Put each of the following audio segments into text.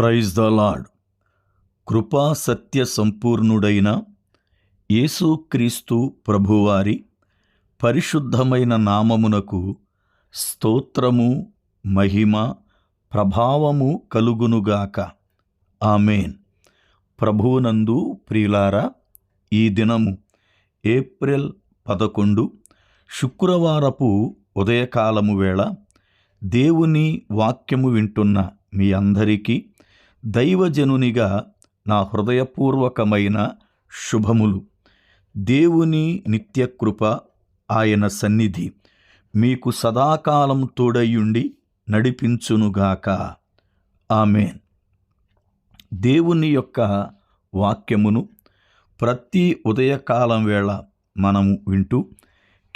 Praise the lord కృపా సత్య సంపూర్ణుడైన యేసుక్రీస్తు ప్రభువారి పరిశుద్ధమైన నామమునకు స్తోత్రము మహిమ ప్రభావము కలుగునుగాక. ఆమెన్. ప్రభువునందు ప్రియులారా ఈ దినము ఏప్రిల్ పదకొండు శుక్రవారపు ఉదయకాలము వేళ దేవుని వాక్యము వింటున్న మీ అందరికీ దైవజనునిగా నా హృదయపూర్వకమైన శుభములు. దేవుని నిత్యకృప ఆయన సన్నిధి. మీకు సదాకాలం తోడయుండి నడిపించునుగాక. ఆమెన్. దేవుని యొక్క వాక్యమును ప్రతి ఉదయకాలం వేళ మనము వింటూ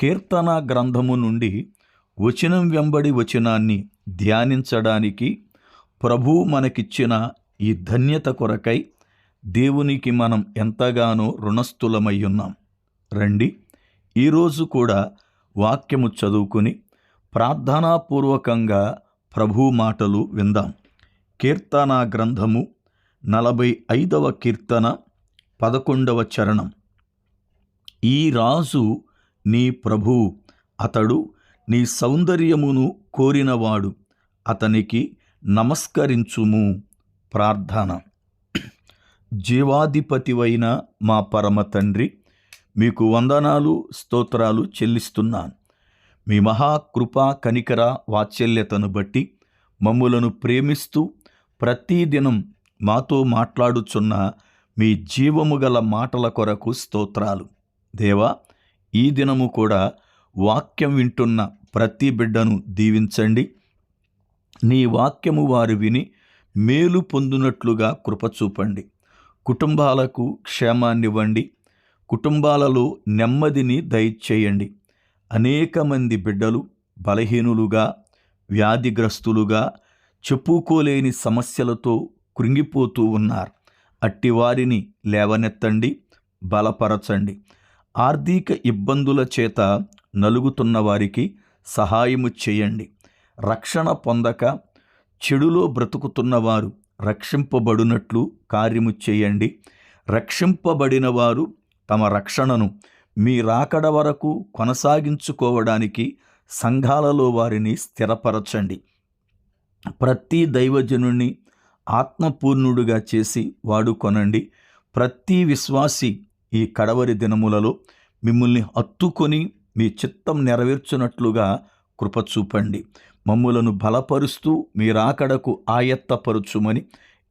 కీర్తన గ్రంథము నుండి వచనం వెంబడి వచనాన్ని ధ్యానించడానికి ప్రభువు మనకిచ్చిన ఈ ధన్యత కొరకై దేవునికి మనం ఎంతగానో రుణస్థులమై ఉన్నాం. రండి ఈరోజు కూడా వాక్యము చదువుకుని ప్రార్థనాపూర్వకంగా ప్రభు మాటలు విందాం. కీర్తనా గ్రంథము నలభై ఐదవ కీర్తన పదకొండవ చరణం. ఈ రాజు నీ ప్రభు అతడు నీ సౌందర్యమును కోరినవాడు. అతనికి నమస్కరించుము. ప్రార్థన. జీవాధిపతివైన మా పరమ తండ్రి మీకు వందనాలు స్తోత్రాలు చెల్లిస్తున్నాను. మీ మహాకృప కనికర వాత్సల్యతను బట్టి మమ్ములను ప్రేమిస్తూ ప్రతిదినం మాతో మాట్లాడుచున్న మీ జీవము గల మాటల కొరకు స్తోత్రాలు. దేవా ఈ దినము కూడా వాక్యం వింటున్న ప్రతి బిడ్డను దీవించండి. నీ వాక్యము వారు విని మేలు పొందునట్లుగా కృపచూపండి కుటుంబాలకు క్షేమాన్నివ్వండి. కుటుంబాలలో నెమ్మదిని దయచేయండి. అనేక మంది బిడ్డలు బలహీనులుగా వ్యాధిగ్రస్తులుగా చెప్పుకోలేని సమస్యలతో కృంగిపోతూ ఉన్నారు. అట్టివారిని లేవనెత్తండి బలపరచండి. ఆర్థిక ఇబ్బందుల చేత నలుగుతున్న వారికి సహాయము చేయండి. రక్షణ పొందక చెడులో బ్రతుకుతున్నవారు రక్షింపబడినట్లు కార్యము చేయండి. రక్షింపబడిన వారు తమ రక్షణను మీ రాకడ వరకు కొనసాగించుకోవడానికి సంఘాలలో వారిని స్థిరపరచండి. ప్రతి దైవజనుణ్ణి ఆత్మపూర్ణుడుగా చేసి వాడుకొనండి ప్రతి విశ్వాసి ఈ కడవరి దినములలో మిమ్మల్ని హత్తుకొని మీ చిత్తం నెరవేర్చున్నట్లుగా కృపచూపండి మమ్ములను బలపరుస్తూ మీ రాకడకు ఆయత్తపరుచుమని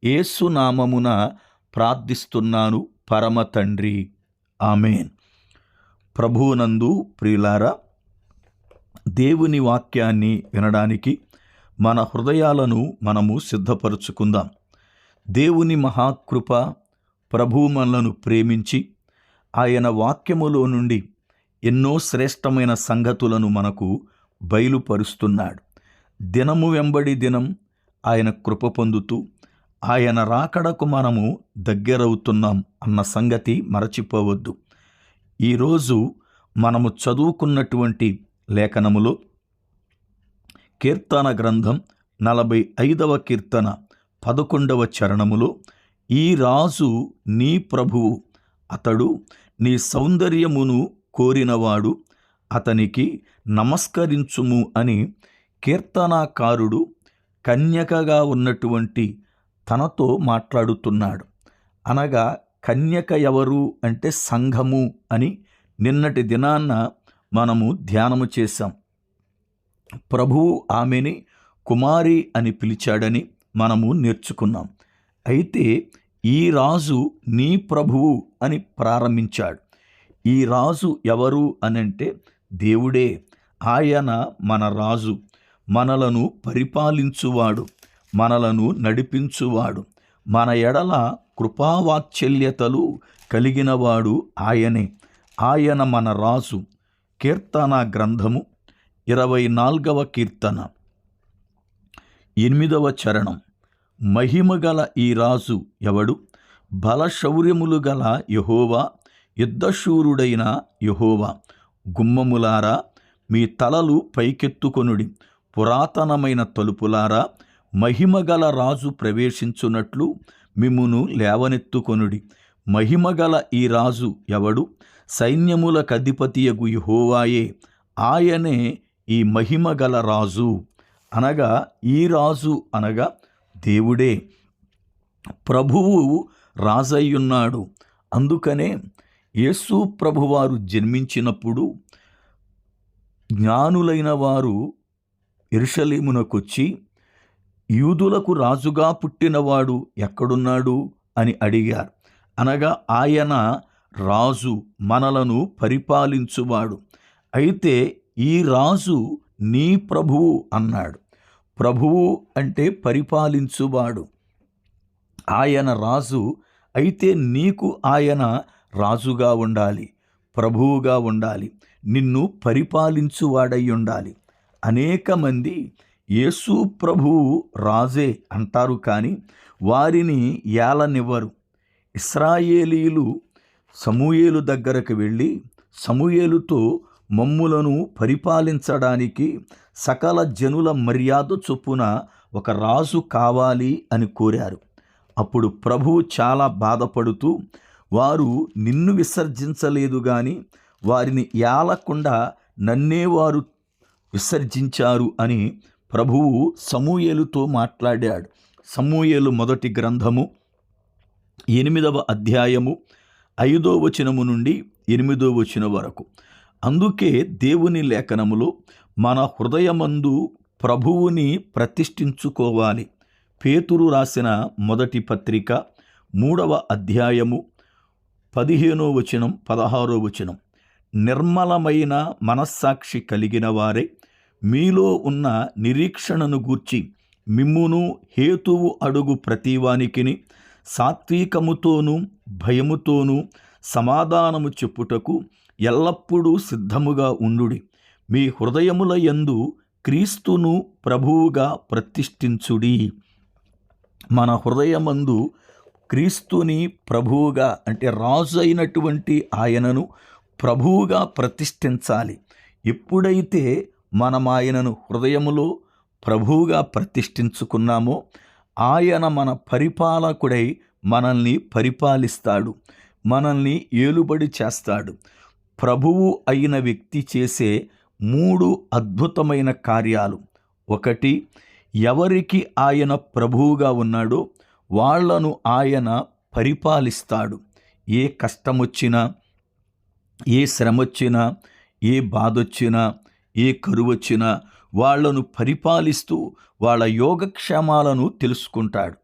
ఏసునామమున ప్రార్థిస్తున్నాను పరమ తండ్రి. ఆమెన్. ప్రభువునందు ప్రియులారా దేవుని వాక్యాన్ని వినడానికి మన హృదయాలను మనము సిద్ధపరుచుకుందాం. దేవుని మహాకృప ప్రభు మనలను ప్రేమించి ఆయన వాక్యములో నుండి ఎన్నో శ్రేష్టమైన సంగతులను మనకు బయలుపరుస్తున్నాడు. దినము వెంబడి దినం ఆయన కృప పొందుతూ ఆయన రాకడకు మనము దగ్గరవుతున్నాం అన్న సంగతి మరచిపోవద్దు. ఈరోజు మనము చదువుకున్నటువంటి లేఖనములో కీర్తన గ్రంథం నలభై ఐదవ కీర్తన పదకొండవ చరణములో ఈ రాజు నీ ప్రభువు అతడు నీ సౌందర్యమును కోరినవాడు అతనికి నమస్కరించుము అని కీర్తనాకారుడు కన్యకగా ఉన్నటువంటి తనతో మాట్లాడుతున్నాడు. అనగా కన్యక ఎవరు అంటే సంఘము అని నిన్నటి దినాన్న మనము ధ్యానము చేశాం. ప్రభువు ఆమెని కుమారి అని పిలిచాడని మనము నేర్చుకున్నాం. అయితే ఈ రాజు నీ ప్రభువు అని ప్రారంభించాడు. ఈ రాజు ఎవరు అనంటే దేవుడే. ఆయన మన రాజు. మనలను పరిపాలించువాడు మనలను నడిపించువాడు. మన ఎడల కృపావాత్సల్యతలు కలిగినవాడు ఆయనే. ఆయన మన రాజు. కీర్తన గ్రంథము ఇరవై నాల్గవ కీర్తన. ఎనిమిదవ చరణం. మహిమగల ఈ రాజు ఎవడు? బలశౌర్యములు గల యహోవా యుద్ధశూరుడైన యహోవా. గుమ్మములారా మీ తలలు పైకెత్తుకొనుడి. పురాతనమైన తలుపులారా మహిమగల రాజు ప్రవేశించున్నట్లు మిమ్మును లేవనెత్తుకొనుడి. మహిమగల ఈ రాజు ఎవడు? సైన్యముల అధిపతియగు యెహోవాయే ఆయనే ఈ మహిమగల రాజు. అనగా ఈ రాజు అనగా దేవుడే. ప్రభువు రాజయ్యున్నాడు. అందుకనే యేసు ప్రభువారు జన్మించినప్పుడు జ్ఞానులైన వారు ఎరుషలేమునకొచ్చి యూదులకు రాజుగా పుట్టినవాడు ఎక్కడున్నాడు? అని అడిగారు. అనగా ఆయన రాజు మనలను పరిపాలించువాడు. అయితే ఈ రాజు నీ ప్రభువు అన్నాడు. ప్రభువు అంటే పరిపాలించువాడు. ఆయన రాజు అయితే నీకు ఆయన రాజుగా ఉండాలి ప్రభువుగా ఉండాలి. నిన్ను పరిపాలించువాడై ఉండాలి అనేక మంది యేసు ప్రభువు రాజే అంటారు కానీ వారిని ఏలనివ్వరు. ఇస్రాయేలీలు సమూయేలు దగ్గరకు వెళ్ళి సమూయేలుతో మమ్ములను పరిపాలించడానికి సకల జనుల మర్యాద చొప్పున ఒక రాజు కావాలి అని కోరారు. అప్పుడు ప్రభువు చాలా బాధపడుతూ వారు నిన్ను విసర్జించలేదు గాని వారిని ఏలకుండా నన్నే వారు విసర్జించారు అని ప్రభువు సమూయేలుతో మాట్లాడాడు. సమూయేలు మొదటి గ్రంథము ఎనిమిదవ అధ్యాయము ఐదో వచనము నుండి ఎనిమిదో వచనం వరకు. అందుకే దేవుని లేఖనములో మన హృదయమందు ప్రభువుని ప్రతిష్ఠించుకోవాలి. పేతురు రాసిన మొదటి పత్రిక మూడవ అధ్యాయము పదిహేనో వచనం పదహారో వచనం. నిర్మలమైన మనస్సాక్షి కలిగిన వారే. మీలో ఉన్న నిరీక్షణను గూర్చి మిమ్మును హేతువు అడుగు ప్రతివానికిని సాత్వికముతోనూ భయముతోనూ సమాధానము చెప్పుటకు ఎల్లప్పుడూ సిద్ధముగా ఉండుడి. మీ హృదయముల యందు క్రీస్తును ప్రభువుగా ప్రతిష్ఠించుడి. మన హృదయమందు క్రీస్తుని ప్రభువుగా అంటే రాజు అయినటువంటి ఆయనను ప్రభువుగా ప్రతిష్ఠించాలి. ఎప్పుడైతే మనం ఆయనను హృదయములో ప్రభువుగా ప్రతిష్ఠించుకున్నామో ఆయన మన పరిపాలకుడై మనల్ని పరిపాలిస్తాడు మనల్ని ఏలుబడి చేస్తాడు. ప్రభువు అయిన వ్యక్తి చేసే మూడు అద్భుతమైన కార్యాలు. ఒకటి ఎవరికి ఆయన ప్రభువుగా ఉన్నాడో వాళ్ళను ఆయన పరిపాలిస్తాడు. ఏ కష్టమొచ్చినా ఏ శ్రమ వచ్చినా ఏ బాధొచ్చినా ఏ కరువొచ్చినా వాళ్ళను పరిపాలిస్తూ వాళ్ళ యోగక్షేమాలను తెలుసుకుంటాడు.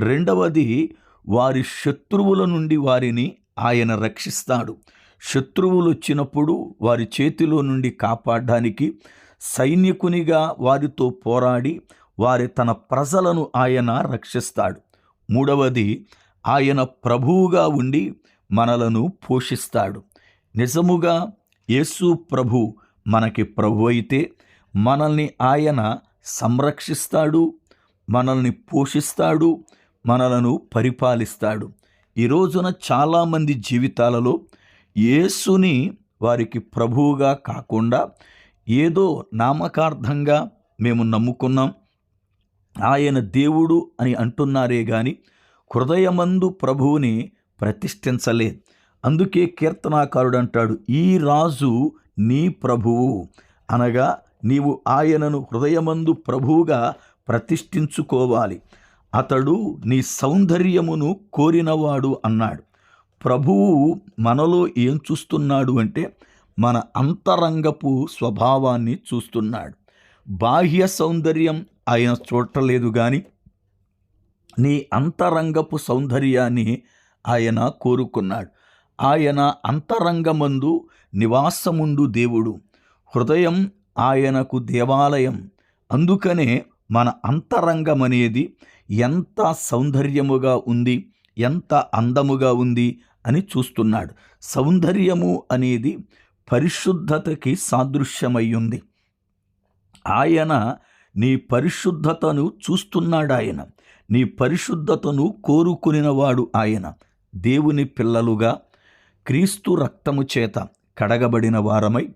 రెండవది వారి శత్రువుల నుండి వారిని ఆయన రక్షిస్తాడు. శత్రువులు వచ్చినప్పుడు వారి చేతిలో నుండి కాపాడడానికి సైనికునిగా వారితో పోరాడి వారి తన ప్రజలను ఆయన రక్షిస్తాడు. మూడవది ఆయన ప్రభువుగా ఉండి మనలను పోషిస్తాడు. నిజముగా యేసు ప్రభు మనకి ప్రభు అయితే మనల్ని ఆయన సంరక్షిస్తాడు మనల్ని పోషిస్తాడు మనలను పరిపాలిస్తాడు. ఈ రోజున చాలామంది జీవితాలలో యేసుని వారికి ప్రభువుగా కాకుండా ఏదో నామకార్థంగా మేము నమ్ముకున్నాం. ఆయన దేవుడు అని అంటున్నారే కానీ హృదయమందు ప్రభువుని ప్రతిష్ఠించలేదు. అందుకే కీర్తనాకారుడు అంటాడు ఈ రాజు నీ ప్రభువు. అనగా నీవు ఆయనను హృదయమందు ప్రభువుగా ప్రతిష్ఠించుకోవాలి. అతడు నీ సౌందర్యమును కోరినవాడు అన్నాడు. ప్రభువు మనలో ఏం చూస్తున్నాడు అంటే మన అంతరంగపు స్వభావాన్ని చూస్తున్నాడు. బాహ్య సౌందర్యం ఆయన చూడలేదు కానీ నీ అంతరంగపు సౌందర్యాన్ని ఆయన కోరుకున్నాడు. ఆయన అంతరంగమందు నివాసముండు దేవుడు. హృదయం ఆయనకు దేవాలయం. అందుకనే మన అంతరంగం అనేది ఎంత సౌందర్యముగా ఉంది ఎంత అందముగా ఉంది అని చూస్తున్నాడు. సౌందర్యము అనేది పరిశుద్ధతకి సాదృశ్యమయ్యుంది. ఆయన నీ పరిశుద్ధతను చూస్తున్నాడు ఆయన నీ పరిశుద్ధతను కోరుకునినవాడు ఆయన. దేవుని పిల్లలుగా క్రీస్తు రక్తము చేత కడగబడిన వారమై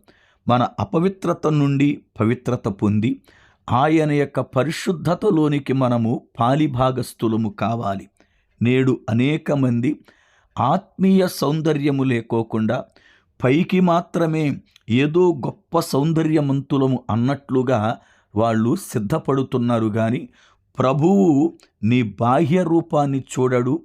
మన అపవిత్రత నుండి పవిత్రత పొంది ఆయన యొక్క పరిశుద్ధతలోనికి మనము పాలిభాగస్థులము కావాలి. నేడు అనేక మంది ఆత్మీయ సౌందర్యము లేకోకుండా పైకి మాత్రమే ఏదో గొప్ప సౌందర్యమంతులము అన్నట్లుగా వాళ్ళు సిద్ధపడుతున్నారు కానీ ప్రభువు నీ బాహ్య రూపాన్ని చూడడు.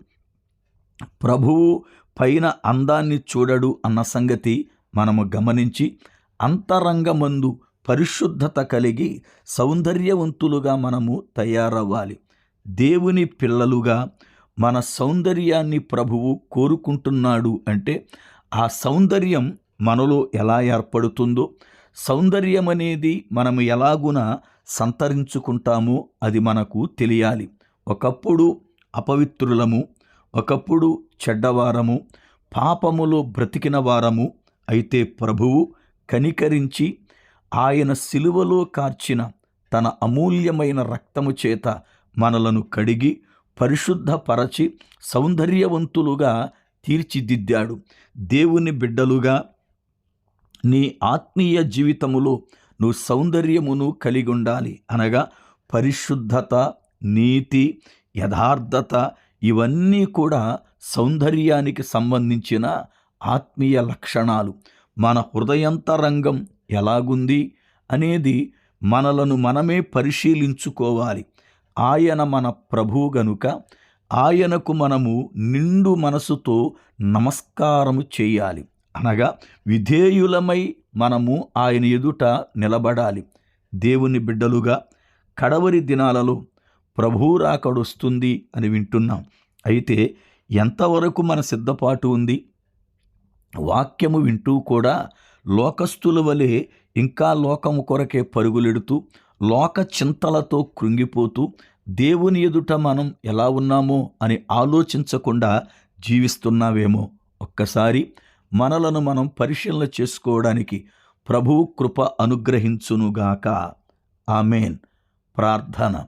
ప్రభువు పైన అందాన్ని చూడడు అన్న సంగతి మనము గమనించి అంతరంగమందు పరిశుద్ధత కలిగి సౌందర్యవంతులుగా మనము తయారవ్వాలి. దేవుని పిల్లలుగా మన సౌందర్యాన్ని ప్రభువు కోరుకుంటున్నాడు అంటే ఆ సౌందర్యం మనలో ఎలా ఏర్పడుతుందో సౌందర్యం అనేది మనము ఎలాగున సంతరించుకుంటామో అది మనకు తెలియాలి. ఒకప్పుడు అపవిత్రులము ఒకప్పుడు చెడ్డవారము పాపములో బ్రతికిన వారము అయితే ప్రభువు కనికరించి ఆయన సిలువలో కార్చిన తన అమూల్యమైన రక్తము చేత మనలను కడిగి పరిశుద్ధపరచి సౌందర్యవంతులుగా తీర్చిదిద్దాడు. దేవుని బిడ్డలుగా నీ ఆత్మీయ జీవితములో నువ్వు సౌందర్యమును కలిగి ఉండాలి అనగా పరిశుద్ధత నీతి యథార్థత ఇవన్నీ కూడా సౌందర్యానికి సంబంధించిన ఆత్మీయ లక్షణాలు. మన హృదయంతరంగం ఎలాగుంది అనేది మనలను మనమే పరిశీలించుకోవాలి. ఆయన మన ప్రభువు గనుక ఆయనకు మనము నిండు మనసుతో నమస్కారము చేయాలి. అనగా విధేయులమై మనము ఆయన ఎదుట నిలబడాలి. దేవుని బిడ్డలుగా కడవరి దినాలలో ప్రభువు రాకడొస్తుంది అని వింటున్నాం. అయితే ఎంతవరకు మన సిద్ధపాటు ఉంది? వాక్యము వింటూ కూడా లోకస్తుల వలె ఇంకా లోకము కొరకే పరుగులెడుతూ లోక చింతలతో కృంగిపోతూ దేవుని ఎదుట మనం ఎలా ఉన్నామో అని ఆలోచించకుండా జీవిస్తున్నావేమో ఒక్కసారి మనలను మనం పరిశీలన చేసుకోవడానికి ప్రభువు కృప అనుగ్రహించునుగాక. ఆమెన్. ప్రార్థన.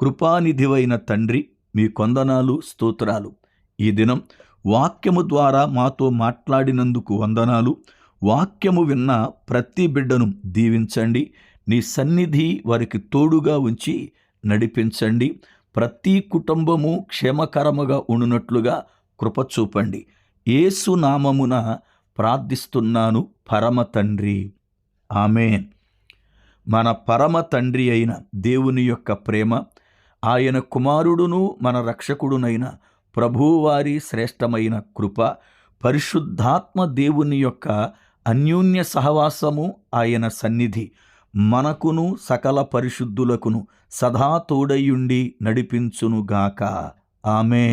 కృపానిధివైన తండ్రి మీ కొందనాలు స్తోత్రాలు. ఈ దినం వాక్యము ద్వారా మాతో మాట్లాడినందుకు వందనాలు. వాక్యము విన్న ప్రతి బిడ్డను దీవించండి. నీ సన్నిధి వారికి తోడుగా ఉంచి నడిపించండి. ప్రతి కుటుంబము క్షేమకరముగా ఉండునట్లుగా కృప చూపండి. ఏసు నామమున ప్రార్థిస్తున్నాను పరమ తండ్రి. ఆమెన్. మన పరమ తండ్రి అయిన దేవుని యొక్క ప్రేమ ఆయన కుమారుడును మన రక్షకుడునైన ప్రభువారి శ్రేష్టమైన కృప పరిశుద్ధాత్మ దేవుని యొక్క అన్యోన్య సహవాసము ఆయన సన్నిధి మనకును సకల పరిశుద్ధులకును సదా తోడయుండి నడిపించునుగాక. ఆమె